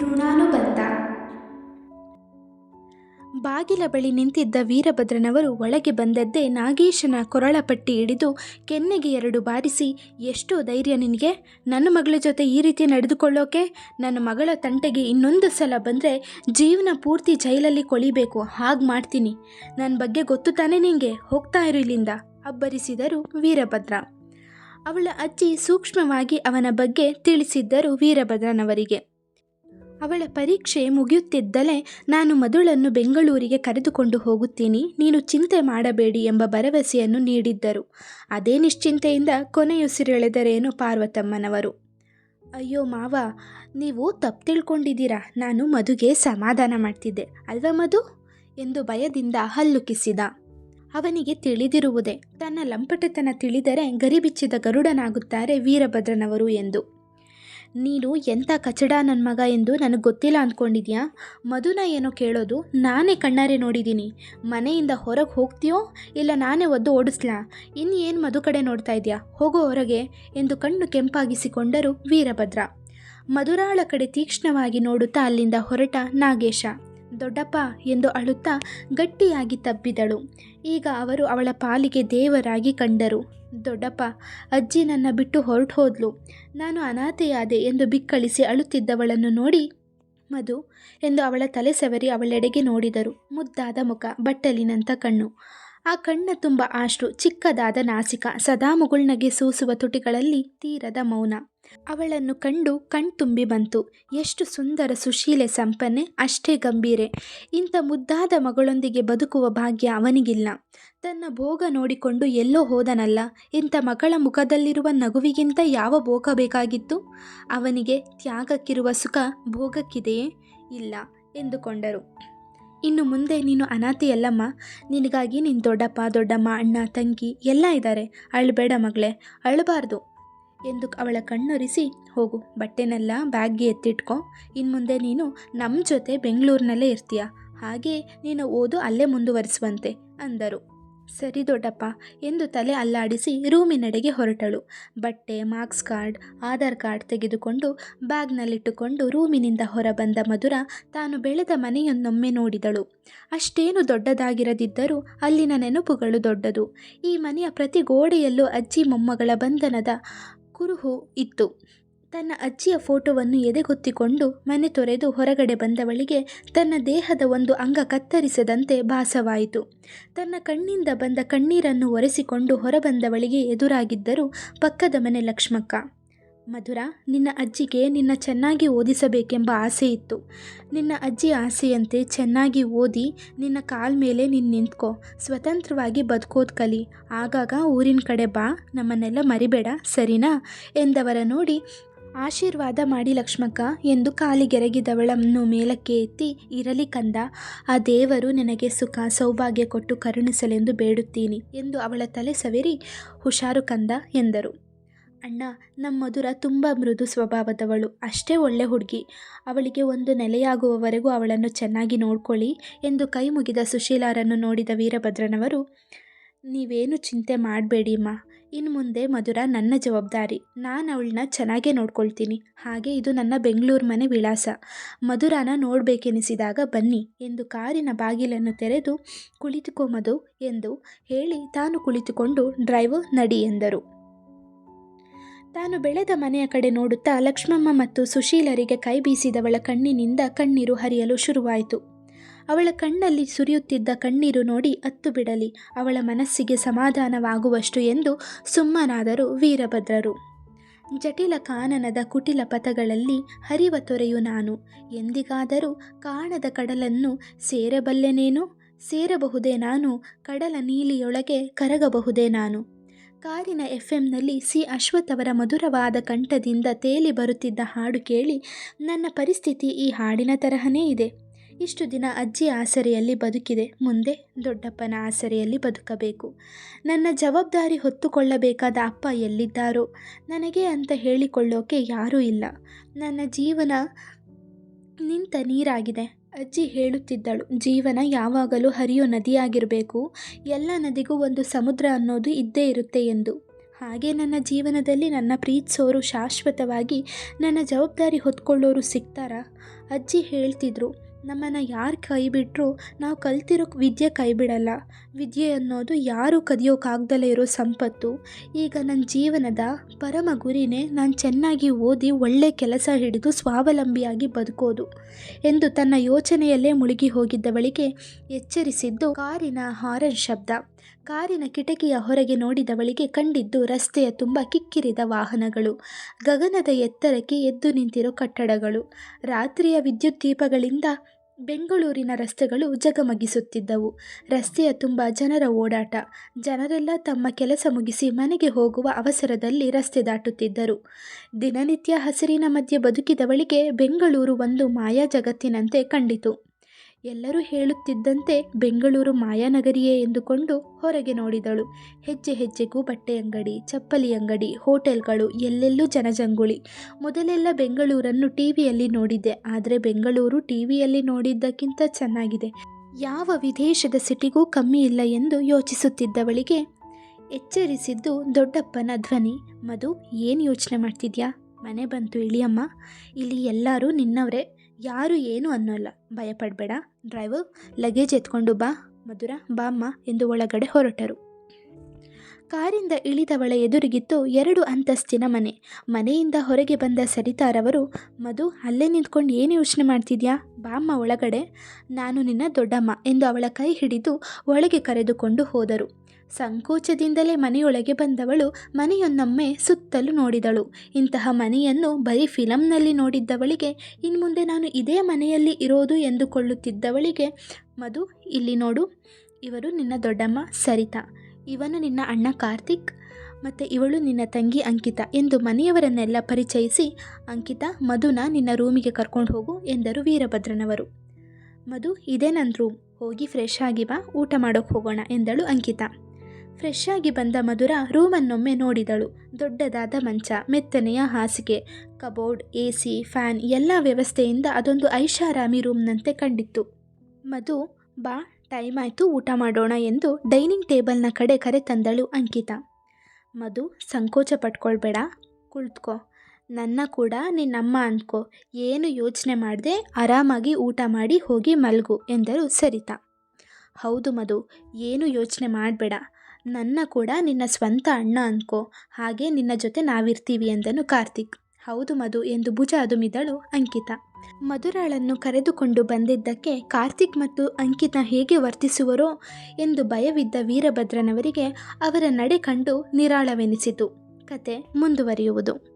ಋಣಾನುಬಂಧ. ಬಾಗಿಲ ಬಳಿ ನಿಂತಿದ್ದ ವೀರಭದ್ರನವರು ಒಳಗೆ ಬಂದದ್ದೇ ನಾಗೇಶನ ಕೊರಳ ಪಟ್ಟಿ ಹಿಡಿದು ಕೆನ್ನೆಗೆ ಎರಡು ಬಾರಿಸಿ, ಎಷ್ಟು ಧೈರ್ಯ ನಿನಗೆ. ನನ್ನ ಮಗಳ ಜೊತೆ ಈ ರೀತಿ ನಡೆದುಕೊಳ್ಳೋಕೆ ನನ್ನ ಮಗಳ ತಂಟೆಗೆ ಇನ್ನೊಂದು ಸಲ ಬಂದರೆ ಜೀವನ ಪೂರ್ತಿ ಜೈಲಲ್ಲಿ ಕೊಳಿಬೇಕು. ಹಾಗೆ ಮಾಡ್ತೀನಿ. ನನ್ನ ಬಗ್ಗೆ ಗೊತ್ತು ತಾನೇ ನಿಂಗೆ? ಹೋಗ್ತಾ ಇರು ಇಲ್ಲಿಂದ, ಅಬ್ಬರಿಸಿದರು ವೀರಭದ್ರ. ಅವಳ ಅಜ್ಜಿ ಸೂಕ್ಷ್ಮವಾಗಿ ಅವನ ಬಗ್ಗೆ ತಿಳಿಸಿದ್ದರು ವೀರಭದ್ರನವರಿಗೆ. ಅವಳ ಪರೀಕ್ಷೆ ಮುಗಿಯುತ್ತಿದ್ದಲೇ ನಾನು ಮಧುಳನ್ನು ಬೆಂಗಳೂರಿಗೆ ಕರೆದುಕೊಂಡು ಹೋಗುತ್ತೀನಿ, ನೀನು ಚಿಂತೆ ಮಾಡಬೇಡಿ ಎಂಬ ಭರವಸೆಯನ್ನು ನೀಡಿದ್ದರು. ಅದೇ ನಿಶ್ಚಿಂತೆಯಿಂದ ಕೊನೆಯುಸಿರೆಳೆದರೇನು ಪಾರ್ವತಮ್ಮನವರು? ಅಯ್ಯೋ ಮಾವ, ನೀವು ತಪ್ಪು ತಿಳ್ಕೊಂಡಿದ್ದೀರಾ? ನಾನು ಮಧುಗೆ ಸಮಾಧಾನ ಮಾಡ್ತಿದ್ದೆ, ಅಲ್ವಾ ಮಧು? ಎಂದು ಭಯದಿಂದ ಹಲ್ಲುಕಿಸಿದ. ಅವನಿಗೆ ತಿಳಿದಿರುವುದೇ, ತನ್ನ ಲಂಪಟತನ ತಿಳಿದರೆ ಗರಿಬಿಚ್ಚಿದ ಗರುಡನಾಗುತ್ತಾರೆ ವೀರಭದ್ರನವರು ಎಂದು. ನೀನು ಎಂಥ ಕಚಡ ನನ್ನ ಮಗ ಎಂದು ನನಗೆ ಗೊತ್ತಿಲ್ಲ ಅಂದ್ಕೊಂಡಿದ್ಯಾ ಮಧುನ ಏನೋ ಕೇಳೋದು ನಾನೇ ಕಣ್ಣಾರೆ ನೋಡಿದ್ದೀನಿ ಮನೆಯಿಂದ ಹೊರಗೆ ಹೋಗ್ತೀಯೋ ಇಲ್ಲ ನಾನೇ ಒದ್ದು ಓಡಿಸ್ಲಾ? ಇನ್ನೇನು ಮಧು ಕಡೆ ನೋಡ್ತಾ ಇದೆಯಾ? ಹೋಗೋ ಹೊರಗೆ ಎಂದು ಕಣ್ಣು ಕೆಂಪಾಗಿಸಿಕೊಂಡರು ವೀರಭದ್ರ. ಮಧುರಾಳ ಕಡೆ ತೀಕ್ಷ್ಣವಾಗಿ ನೋಡುತ್ತಾ ಅಲ್ಲಿಂದ ಹೊರಟ ನಾಗೇಶ. ದೊಡ್ಡಪ್ಪ ಎಂದು ಅಳುತ್ತಾ ಗಟ್ಟಿಯಾಗಿ ತಬ್ಬಿದಳು. ಈಗ ಅವರು ಅವಳ ಪಾಲಿಗೆ ದೇವರಾಗಿ ಕಂಡರು. ದೊಡ್ಡಪ್ಪ, ಅಜ್ಜಿ ನನ್ನ ಬಿಟ್ಟು ಹೊರಟು ಹೋದ್ಲು. ನಾನು ಅನಾಥೆಯಾದೆ ಎಂದು ಬಿಕ್ಕಳಿಸಿ ಅಳುತ್ತಿದ್ದವಳನ್ನು ನೋಡಿ ಮಧು ಎಂದು ಅವಳ ತಲೆ ಸವರಿ ಅವಳೆಡೆಗೆ ನೋಡಿದರು. ಮುದ್ದಾದ ಮುಖ ಬಟ್ಟಲಿನಂಥ ಕಣ್ಣು. ಆ ಕಣ್ಣ ತುಂಬ ಆಶ್ರು ಚಿಕ್ಕದಾದ ನಾಸಿಕ, ಸದಾ ಮುಗುಳ್ನಗೆ ಸೂಸುವ ತುಟಿಗಳಲ್ಲಿ ತೀರದ ಮೌನ. ಅವಳನ್ನು ಕಂಡು ಕಣ್ತುಂಬಿ ಬಂತು. ಎಷ್ಟು ಸುಂದರ ಸುಶೀಲೆ ಸಂಪನ್ನೆ, ಅಷ್ಟೇ ಗಂಭೀರೆ. ಇಂಥ ಮುದ್ದಾದ ಮಗಳೊಂದಿಗೆ ಬದುಕುವ ಭಾಗ್ಯ ಅವನಿಗಿಲ್ಲ. ತನ್ನ ಭೋಗ ನೋಡಿಕೊಂಡು ಎಲ್ಲೋ ಹೋದನಲ್ಲ. ಇಂಥ ಮಗಳ ಮುಖದಲ್ಲಿರುವ ನಗುವಿಗಿಂತ ಯಾವ ಭೋಗ ಬೇಕಾಗಿತ್ತು? ಅವನಿಗೆ ತ್ಯಾಗಕ್ಕಿರುವ ಸುಖ ಭೋಗಕ್ಕಿದೆಯೇ? ಇಲ್ಲ, ಎಂದುಕೊಂಡರು. ಇನ್ನು ಮುಂದೆ ನೀನು ಅನಾಥೆಯಲ್ಲಮ್ಮ ನಿನಗಾಗಿ ನಿನ್ನ ದೊಡ್ಡಪ್ಪ, ದೊಡ್ಡಮ್ಮ, ಅಣ್ಣ, ತಂಗಿ ಎಲ್ಲ ಇದ್ದಾರೆ ಅಳಬೇಡ ಮಗಳೇ, ಅಳಬಾರ್ದು. ಎಂದು ಅವಳ ಕಣ್ಣೊರಿಸಿ, ಹೋಗು, ಬಟ್ಟೆನೆಲ್ಲ ಬ್ಯಾಗ್ಗೆ ಎತ್ತಿಟ್ಕೊ. ಇನ್ನು ಮುಂದೆ ನೀನು ನಮ್ಮ ಜೊತೆ ಬೆಂಗಳೂರಿನಲ್ಲೇ ಇರ್ತೀಯ? ಹಾಗೆ ನೀನು ಓದು, ಅಲ್ಲೇ ಮುಂದುವರಿಸುವಂತೆ, ಅಂದರು. ಸರಿ ದೊಡ್ಡಪ್ಪ, ಎಂದು ತಲೆ ಅಲ್ಲಾಡಿಸಿ ರೂಮಿನೆಡೆಗೆ ಹೊರಟಳು. ಬಟ್ಟೆ, ಮಾರ್ಕ್ಸ್ ಕಾರ್ಡ್, ಆಧಾರ್ ಕಾರ್ಡ್ ತೆಗೆದುಕೊಂಡು ಬ್ಯಾಗ್ನಲ್ಲಿಟ್ಟುಕೊಂಡು ರೂಮಿನಿಂದ ಹೊರಬಂದ ಮಧುರ ತಾನು ಬೆಳೆದ ಮನೆಯನ್ನೊಮ್ಮೆ ನೋಡಿದಳು. ಅಷ್ಟೇನು ದೊಡ್ಡದಾಗಿರದಿದ್ದರೂ ಅಲ್ಲಿನ ನೆನಪುಗಳು ದೊಡ್ಡದು. ಈ ಮನೆಯ ಪ್ರತಿ ಗೋಡೆಯಲ್ಲೂ ಅಜ್ಜಿ, ಮೊಮ್ಮಗಳ ಬಂಧನದ ಕುರುಹು ಇತ್ತು. ತನ್ನ ಅಜ್ಜಿಯ ಫೋಟೋವನ್ನು ಎದೆಗೊತ್ತಿಕೊಂಡು ಮನೆ ತೊರೆದು ಹೊರಗಡೆ ಬಂದವಳಿಗೆ ತನ್ನ ದೇಹದ ಒಂದು ಅಂಗ ಕತ್ತರಿಸದಂತೆ ಭಾಸವಾಯಿತು. ತನ್ನ ಕಣ್ಣಿಂದ ಬಂದ ಕಣ್ಣೀರನ್ನು ಒರೆಸಿಕೊಂಡು ಹೊರಬಂದವಳಿಗೆ ಎದುರಾಗಿದ್ದರು ಪಕ್ಕದ ಮನೆ ಲಕ್ಷ್ಮಕ್ಕ. ಮಧುರ, ನಿನ್ನ ಅಜ್ಜಿಗೆ ನಿನ್ನ ಚೆನ್ನಾಗಿ ಓದಿಸಬೇಕೆಂಬ ಆಸೆ ಇತ್ತು. ನಿನ್ನ ಅಜ್ಜಿ ಆಸೆಯಂತೆ ಚೆನ್ನಾಗಿ ಓದಿ, ನಿನ್ನ ಕಾಲ್ ಮೇಲೆ ನಿನ್ನ ನಿಂತ್ಕೊ, ಸ್ವತಂತ್ರವಾಗಿ ಬದುಕೋದು ಕಲಿ. ಆಗಾಗ ಊರಿನ ಕಡೆ ಬಾ, ನಮ್ಮನ್ನೆಲ್ಲ ಮರಿಬೇಡ, ಸರಿನಾ? ಎಂದವರ ನೋಡಿ ಆಶೀರ್ವಾದ ಮಾಡಿ ಲಕ್ಷ್ಮಕ್ಕ, ಎಂದು ಕಾಲಿಗೆರಗಿದವಳನ್ನು ಮೇಲಕ್ಕೆ ಎತ್ತಿ ಇರಲಿ ಕಂದ. ಆ ದೇವರು ನಿನಗೆ ಸುಖ, ಸೌಭಾಗ್ಯ ಕೊಟ್ಟು ಕರುಣಿಸಲೆಂದು ಬೇಡುತ್ತೀನಿ, ಎಂದು ಅವಳ ತಲೆ ಸವೆರಿ, ಹುಷಾರು ಕಂದ, ಎಂದರು. ಅಣ್ಣ ನಮ್ಮ ಮಧುರ ತುಂಬ ಮೃದು ಸ್ವಭಾವದವಳು, ಅಷ್ಟೇ ಒಳ್ಳೆ ಹುಡುಗಿ. ಅವಳಿಗೆ ಒಂದು ನೆಲೆಯಾಗುವವರೆಗೂ ಅವಳನ್ನು ಚೆನ್ನಾಗಿ ನೋಡ್ಕೊಳ್ಳಿ ಎಂದು ಕೈ ಮುಗಿದ ಸುಶೀಲಾರನ್ನು ನೋಡಿದ ವೀರಭದ್ರನವರು, ನೀವೇನು ಚಿಂತೆ ಮಾಡಬೇಡಿ ಅಮ್ಮ. ಇನ್ನು ಮುಂದೆ ಮಧುರ ನನ್ನ ಜವಾಬ್ದಾರಿ. ನಾನು ಅವಳನ್ನ ಚೆನ್ನಾಗೇ ನೋಡ್ಕೊಳ್ತೀನಿ. ಹಾಗೆ ಇದು ನನ್ನ ಬೆಂಗಳೂರು ಮನೆ ವಿಳಾಸ. ಮಧುರಾನ ನೋಡಬೇಕೆನಿಸಿದಾಗ ಬನ್ನಿ ಎಂದು ಕಾರಿನ ಬಾಗಿಲನ್ನು ತೆರೆದು, ಕುಳಿತುಕೋ ಮಧು ಎಂದು ಹೇಳಿ ತಾನು ಕುಳಿತುಕೊಂಡು ಡ್ರೈವರ್ ನಡಿ ಎಂದರು. ತಾನು ಬೆಳೆದ ಮನೆಯ ಕಡೆ ನೋಡುತ್ತಾ ಲಕ್ಷ್ಮಮ್ಮ ಮತ್ತು ಸುಶೀಲರಿಗೆ ಕೈ ಬೀಸಿದವಳ ಕಣ್ಣಿನಿಂದ ಕಣ್ಣೀರು ಹರಿಯಲು ಶುರುವಾಯಿತು. ಅವಳ ಕಣ್ಣಲ್ಲಿ ಸುರಿಯುತ್ತಿದ್ದ ಕಣ್ಣೀರು ನೋಡಿ ಅತ್ತು ಬಿಡಲಿ, ಅವಳ ಮನಸ್ಸಿಗೆ ಸಮಾಧಾನವಾಗುವಷ್ಟು ಎಂದು ಸುಮ್ಮನಾದರು ವೀರಭದ್ರರು. ಜಟಿಲ ಕಾನನದ ಕುಟಿಲ ಪಥಗಳಲ್ಲಿ ಹರಿವ ತೊರೆಯು ನಾನು, ಎಂದಿಗಾದರೂ ಕಾಣದ ಕಡಲನ್ನು ಸೇರಬಲ್ಲೆನೇನು ಸೇರಬಹುದೇ ನಾನು, ಕಡಲ ನೀಲಿಯೊಳಗೆ ಕರಗಬಹುದೇ ನಾನು? ಕಾರಿನ ಎಫ್ ಎಂನಲ್ಲಿ ಸಿ. ಅಶ್ವಥ್ ಅವರ ಮಧುರವಾದ ಕಂಠದಿಂದ ತೇಲಿ ಬರುತ್ತಿದ್ದ ಹಾಡು ಕೇಳಿ ನನ್ನ ಪರಿಸ್ಥಿತಿ ಈ ಹಾಡಿನ ತರಹನೇ ಇದೆ. ಇಷ್ಟು ದಿನ ಅಜ್ಜಿ ಆಸರೆಯಲ್ಲಿ ಬದುಕಿದೆ. ಮುಂದೆ ದೊಡ್ಡಪ್ಪನ ಆಸರೆಯಲ್ಲಿ ಬದುಕಬೇಕು. ನನ್ನ ಜವಾಬ್ದಾರಿ ಹೊತ್ತುಕೊಳ್ಳಬೇಕಾದ ಅಪ್ಪ ಎಲ್ಲಿದ್ದಾರೋ, ನನಗೆ ಅಂತ ಹೇಳಿಕೊಳ್ಳೋಕೆ ಯಾರೂ ಇಲ್ಲ. ನನ್ನ ಜೀವನ ನಿಂತ ನೀರಾಗಿದೆ. ಅಜ್ಜಿ ಹೇಳುತ್ತಿದ್ದಳು, ಜೀವನ ಯಾವಾಗಲೂ ಹರಿಯೋ ನದಿಯಾಗಿರಬೇಕು. ಎಲ್ಲ ನದಿಗೂ ಒಂದು ಸಮುದ್ರ ಅನ್ನೋದು ಇದ್ದೇ ಇರುತ್ತೆ ಎಂದು. ಹಾಗೆ ನನ್ನ ಜೀವನದಲ್ಲಿ ನನ್ನ ಪ್ರೀತಿಸೋರು ಶಾಶ್ವತವಾಗಿ ನನ್ನ ಜವಾಬ್ದಾರಿ ಹೊತ್ಕೊಳ್ಳೋರು ಸಿಗ್ತಾರಾ? ಅಜ್ಜಿ ಹೇಳ್ತಿದ್ರು ನಮ್ಮನ್ನು ಯಾರು ಕೈ ಬಿಟ್ಟರು ನಾವು ಕಲ್ತಿರೋ ವಿದ್ಯೆ ಕೈಬಿಡಲ್ಲ ವಿದ್ಯೆ ಅನ್ನೋದು ಯಾರು ಕದಿಯೋಕ್ಕಾಗ್ದಲೇ ಇರೋ ಸಂಪತ್ತು. ಈಗ ನನ್ನ ಜೀವನದ ಪರಮ ಗುರಿನೇ ನಾನು ಚೆನ್ನಾಗಿ ಓದಿ ಒಳ್ಳೆ ಕೆಲಸ ಹಿಡಿದು ಸ್ವಾವಲಂಬಿಯಾಗಿ ಬದುಕೋದು. ಎಂದು ತನ್ನ ಯೋಚನೆಯಲ್ಲೇ ಮುಳುಗಿ ಹೋಗಿದ್ದವಳಿಗೆ ಎಚ್ಚರಿಸಿದ್ದು ಕಾರಿನ ಹಾರನ್ ಶಬ್ದ. ಕಾರಿನ ಕಿಟಕಿಯ ಹೊರಗೆ ನೋಡಿದವಳಿಗೆ ಕಂಡಿದ್ದು ರಸ್ತೆಯ ತುಂಬ ಕಿಕ್ಕಿರಿದ ವಾಹನಗಳು. ಗಗನದ ಎತ್ತರಕ್ಕೆ ಎದ್ದು ನಿಂತಿರೋ ಕಟ್ಟಡಗಳು. ರಾತ್ರಿಯ ವಿದ್ಯುತ್ ದೀಪಗಳಿಂದ ಬೆಂಗಳೂರಿನ ರಸ್ತೆಗಳು ಜಗಮಗಿಸುತ್ತಿದ್ದವು. ರಸ್ತೆಯ ತುಂಬ ಜನರ ಓಡಾಟ. ಜನರೆಲ್ಲ ತಮ್ಮ ಕೆಲಸ ಮುಗಿಸಿ ಮನೆಗೆ ಹೋಗುವ ಅವಸರದಲ್ಲಿ ರಸ್ತೆ ದಾಟುತ್ತಿದ್ದರು. ದಿನನಿತ್ಯ ಹಸಿರಿನ ಮಧ್ಯೆ ಬದುಕಿದವಳಿಗೆ ಬೆಂಗಳೂರು ಒಂದು ಮಾಯಾ ಜಗತ್ತಿನಂತೆ ಕಂಡಿತು. ಎಲ್ಲರೂ ಹೇಳುತ್ತಿದ್ದಂತೆ ಬೆಂಗಳೂರು ಮಾಯಾನಗರಿಯೇ ಎಂದುಕೊಂಡು ಹೊರಗೆ ನೋಡಿದಳು. ಹೆಜ್ಜೆ ಹೆಜ್ಜೆಗೂ ಬಟ್ಟೆ ಅಂಗಡಿ, ಚಪ್ಪಲಿ ಅಂಗಡಿ, ಹೋಟೆಲ್ಗಳು, ಎಲ್ಲೆಲ್ಲೂ ಜನಜಂಗುಳಿ. ಮೊದಲೆಲ್ಲ ಬೆಂಗಳೂರನ್ನು ಟಿ ವಿಯಲ್ಲಿ ನೋಡಿದ್ದೆ. ಆದರೆ ಬೆಂಗಳೂರು ಟಿ ವಿಯಲ್ಲಿ ನೋಡಿದ್ದಕ್ಕಿಂತ ಚೆನ್ನಾಗಿದೆ. ಯಾವ ವಿದೇಶದ ಸಿಟಿಗೂ ಕಮ್ಮಿ ಇಲ್ಲ ಎಂದು ಯೋಚಿಸುತ್ತಿದ್ದವಳಿಗೆ ಎಚ್ಚರಿಸಿದ್ದು ದೊಡ್ಡಪ್ಪನ ಧ್ವನಿ. ಮಧು, ಏನು ಯೋಚನೆ ಮಾಡ್ತಿದ್ಯಾ? ಮನೆ ಬಂತು ಇಳಿಯಮ್ಮ. ಇಲ್ಲಿ ಎಲ್ಲರೂ ನಿನ್ನವರೇ. ಯಾರು ಏನು ಅನ್ನೋಲ್ಲ. ಭಯಪಡಬೇಡ. ಡ್ರೈವರ್ ಲಗೇಜ್ ಎತ್ಕೊಂಡು ಬಾ. ಮಧುರ ಬಾಮ್ಮ ಎಂದು ಒಳಗಡೆ ಹೊರಟರು. ಕಾರಿಂದ ಇಳಿದವಳ ಎದುರಿಗಿತ್ತು ಎರಡು ಅಂತಸ್ತಿನ ಮನೆ. ಮನೆಯಿಂದ ಹೊರಗೆ ಬಂದ ಸರಿತಾರವರು ಮಧು, ಅಲ್ಲೇ ನಿಂತ್ಕೊಂಡು ಏನು ಯೋಚನೆ ಮಾಡ್ತಿದ್ಯಾ? ಬಾಮ್ಮ ಒಳಗಡೆ. ನಾನು ನಿನ್ನ ದೊಡ್ಡಮ್ಮ ಎಂದು ಅವಳ ಕೈ ಹಿಡಿದು ಒಳಗೆ ಕರೆದುಕೊಂಡು ಹೋದರು. ಸಂಕೋಚದಿಂದಲೇ ಮನೆಯೊಳಗೆ ಬಂದವಳು ಮನೆಯೊನ್ನೊಮ್ಮೆ ಸುತ್ತಲೂ ನೋಡಿದಳು. ಇಂತಹ ಮನೆಯನ್ನು ಬರೀ ಫಿಲಂನಲ್ಲಿ ನೋಡಿದ್ದವಳಿಗೆ ಇನ್ಮುಂದೆ ನಾನು ಇದೇ ಮನೆಯಲ್ಲಿ ಇರೋದು ಎಂದುಕೊಳ್ಳುತ್ತಿದ್ದವಳಿಗೆ, ಮಧು, ಇಲ್ಲಿ ನೋಡು. ಇವರು ನಿನ್ನ ದೊಡ್ಡಮ್ಮ ಸರಿತಾ. ಇವನು ನಿನ್ನ ಅಣ್ಣ ಕಾರ್ತಿಕ್ ಮತ್ತು ಇವಳು ನಿನ್ನ ತಂಗಿ ಅಂಕಿತಾ ಎಂದು ಮನೆಯವರನ್ನೆಲ್ಲ ಪರಿಚಯಿಸಿ, ಅಂಕಿತಾ, ಮಧುನ ನಿನ್ನ ರೂಮಿಗೆ ಕರ್ಕೊಂಡು ಹೋಗು ಎಂದರು ವೀರಭದ್ರನವರು. ಮಧು, ಇದೇ ನನ್ನ ರೂಮ್ ಹೋಗಿ ಫ್ರೆಶ್ ಆಗಿ ಬಾ, ಊಟ ಮಾಡೋಕ್ಕೆ ಹೋಗೋಣ, ಎಂದಳು ಅಂಕಿತಾ. ಫ್ರೆಶ್ ಆಗಿ ಬಂದ ಮಧುರ ರೂಮನ್ನೊಮ್ಮೆ ನೋಡಿದಳು. ದೊಡ್ಡದಾದ ಮಂಚ, ಮೆತ್ತನೆಯ ಹಾಸಿಗೆ, ಕಬೋರ್ಡ್ ಎ ಸಿ ಫ್ಯಾನ್ ಎಲ್ಲ ವ್ಯವಸ್ಥೆಯಿಂದ ಅದೊಂದು ಐಷಾರಾಮಿ ರೂಮ್ನಂತೆ ಕಂಡಿತ್ತು. ಮಧು, ಬಾ ಟೈಮ್ ಆಯಿತು, ಊಟ ಮಾಡೋಣ ಎಂದು ಡೈನಿಂಗ್ ಟೇಬಲ್ನ ಕಡೆ ಕರೆ ತಂದಳು ಅಂಕಿತಾ. ಮಧು, ಸಂಕೋಚ ಪಟ್ಕೊಳ್ಬೇಡ, ಕುಳಿತ್ಕೋ. ನನ್ನ ಕೂಡ ನಿನ್ನಮ್ಮ ಅಂದ್ಕೋ ಏನು ಯೋಚನೆ ಮಾಡದೆ, ಆರಾಮಾಗಿ ಊಟ ಮಾಡಿ ಹೋಗಿ ಮಲಗು ಎಂದರು ಸರಿತ. ಹೌದು ಮಧು, ಏನು ಯೋಚನೆ ಮಾಡಬೇಡ. ನನ್ನ ಕೂಡ ನಿನ್ನ ಸ್ವಂತ ಅಣ್ಣ ಅಂದ್ಕೋ ಹಾಗೆ ನಿನ್ನ ಜೊತೆ ನಾವಿರ್ತೀವಿ ಎಂದನು ಕಾರ್ತಿಕ್. ಹೌದು ಮಧು ಎಂದು ಭುಜ ಅದುಮಿದಳು ಅಂಕಿತಾ. ಮಧುರಾಳನ್ನು ಕರೆದುಕೊಂಡು ಬಂದಿದ್ದಕ್ಕೆ ಕಾರ್ತಿಕ್ ಮತ್ತು ಅಂಕಿತ ಹೇಗೆ ವರ್ತಿಸುವರೋ ಎಂದು ಭಯವಿದ್ದ ವೀರಭದ್ರನವರಿಗೆ ಅವರ ನಡೆ ಕಂಡು ನಿರಾಳವೆನಿಸಿತು. ಕತೆ ಮುಂದುವರಿಯುವುದು.